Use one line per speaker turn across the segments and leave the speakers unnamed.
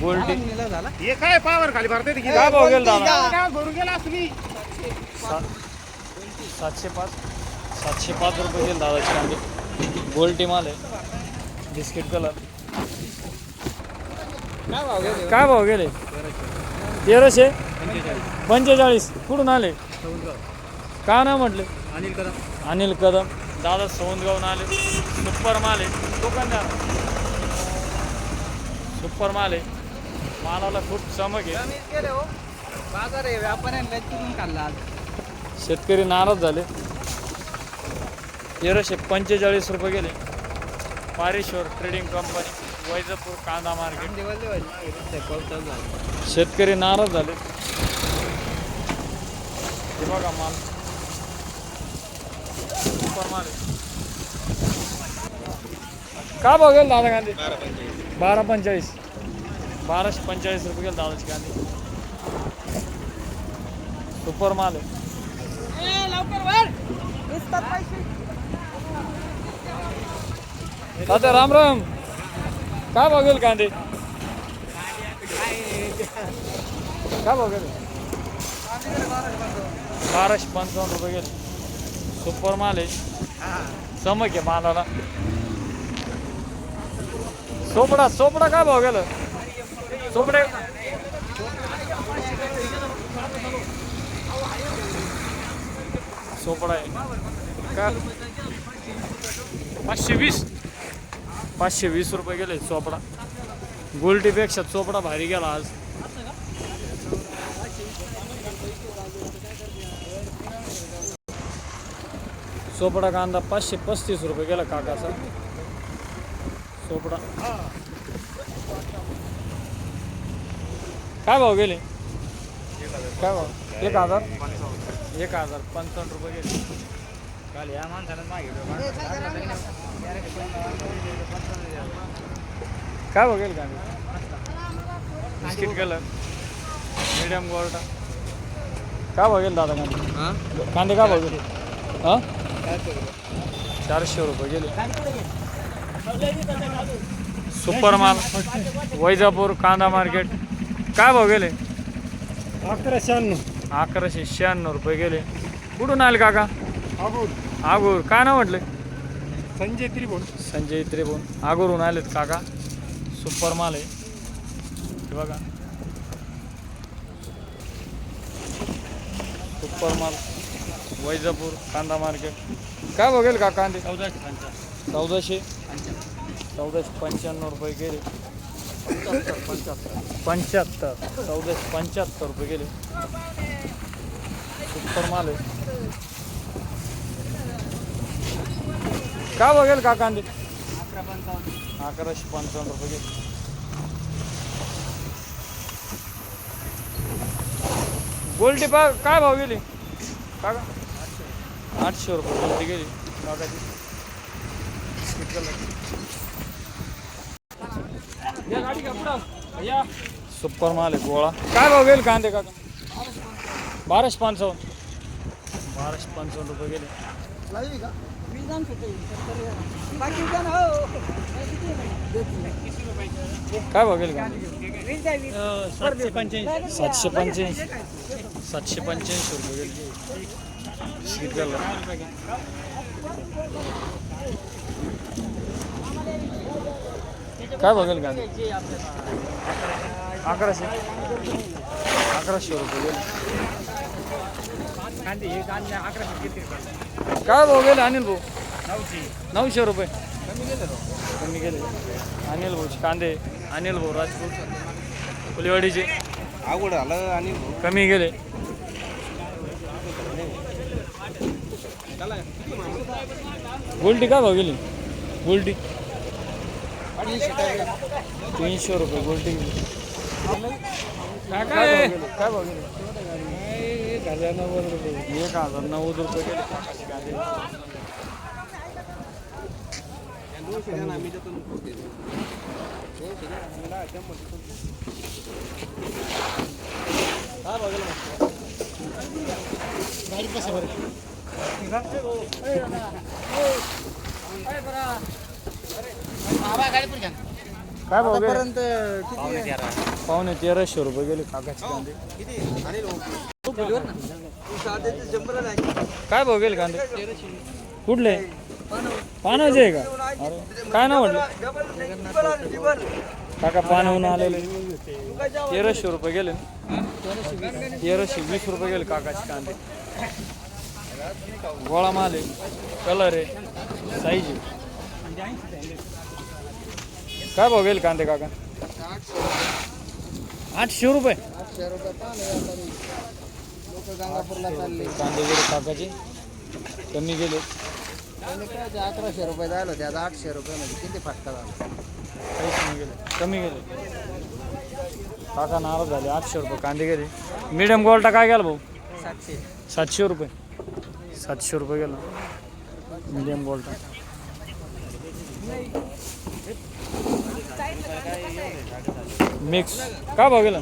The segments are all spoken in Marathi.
गोल्टी
हे काय पावर खाली भरते
काय भाव गेला दादा
भरून गेला तुम्ही
सातशे पाच. सातशे पाच रुपये गेले दादाचे कांदे गोल्टी माल आहे. बिस्किट कलर काय भाव गेले? तेराशे. पंचेचाळीस. कुठून आले? का ना म्हटले?
अनिल कदम.
अनिल कदम. दादा सौंदगावून आले. सुपर माल आहे. दुकानदार. सुपर माल आहे. मालाला खूप चमक आहे.
बाजार आहे व्यापाऱ्यांना तिथून काढला आज.
शेतकरी नाराज झाले. तेराशे पंचेचाळीस रुपये गेले. पारेश्वर ट्रेडिंग कंपनी वैजापूर कांदा मार्केट शेतकरी नाराज झाले. हे बघा माल. सुपर माल आहे. का गेला दादा कांदे बारा पंचेचाळीस. बाराशे पंचेचाळीस रुपये गेले दादाचे कांदे सुपर माल आहे. दादा राम राम. काय बघेल कांदे? काय बघेल? बाराशे पंचावन्न रुपये गेले. सुपर माल आहे. चमक आहे मालाला. सोपडा सोपडा काय भाव गेलं? सोपडे सोपडा आहे. का पाचशे वीस. पाचशे वीस रुपये गेले चोपडा. गोल्टीपेक्षा चोपडा भारी गेला आज. चोपडा कांदा पाचशे पस्तीस रुपये गेला काकाचा. चोपडा काय भाव गेले? काय भाव? एक हजार? एक हजार. पंचावन्न रुपये गेले.
काल या माणसानं मागितलं.
काय बघेल का बिस्किट कलर मीडियम गोल्डा. काय बघेल दादा कांदे? कांदे काय बघेल हां? चारशे रुपये गेले. सुपर माल वैजापूर कांदा मार्केट. काय भाव गेले?
अकरा शहाण्णव
अकराशे शहाण्णव रुपये गेले. कुठून आले काका? आगूर. काय नाव म्हटले?
संजय त्रिभुवन.
संजय त्रिभुवन. आगोरून आलेत काका. सुपर माल आहे बघा. सुपर माल वैजापूर कांदा मार्केट. काय बघेल का कांदे
चौदाशे
चौदाशे. चौदाशे पंच्याण्णव रुपये गेले. पंच्याहत्तर. चौदाशे पंच्याहत्तर रुपये गेले. सुपर माल आहे. काय बघेल का कांदे? अकराशे पंचावन्न रुपये गेले. गोल्टी पा काय भाव गेली? का आठशे रुपये गोल्टी गेली. सुपर माल आहे गोळा. काय भाव गेले कांदे काका? बाराशे पंचावन्न. बाराशे पंचावन्न रुपये गेले. काय भाव गेले कांदे
सातशे पंच्याऐंशी.
सातशे पंच्याऐंशी सातशे पंच्याऐंशी रुपये गेले. बिस्किट कलर काय बघेल का अकराशे. अकराशे रुपये
हे अकराशे किती?
काय भाऊ गेले अनिल भाऊ?
नऊशे.
नऊशे रुपये.
कमी गेलं
कमी गेले. अनिल भाऊचे कांदे अनिल भाऊ राजपूत फुलेवाडीचे.
अवघड झालं आणि
कमी गेले. गोल्टी काय भाव गेली? गोल्टी तीनशे रुपये गोल्टी गेली? काय गेले? काय भाव गेले? एक हजार नव्वद रुपये. एक हजार नव्वद रुपये काय भाव गेले?
आतापर्यंत किती आहे?
पावणे तेराशे रुपये गेले काकाचे कांदे. काय भाऊ गेले कांदे? कुठले? पानाचे आहे का? अरे काय नाव म्हटलं? काका पानावून आलेले. तेराशे रुपये गेले. तेराशे वीस रुपये गेले काकाचे कांदे. गोळा माल आहे. कलर आहे. साईज आहे. काय भाव गेले कांदे काका? आठशे रुपये.
रुपये गंगापूरला चालले.
कांदे काकाचे कमी गेले
काय ते अकराशे रुपये झालं होते आता आठशे रुपये मध्ये किती फटका झाला?
काहीच नाही गेले कमी गेले काका नाराज झाले आठशे रुपये कांदे गेले. मीडियम गोल्टा काय गेला भाऊ?
सातशे.
सातशे रुपये. सातशे रुपये गेला. मीडियम गोल्टा मिक्स काय भाव गेला?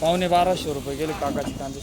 पावणे बाराशे रुपये गेले काकाचे कांदे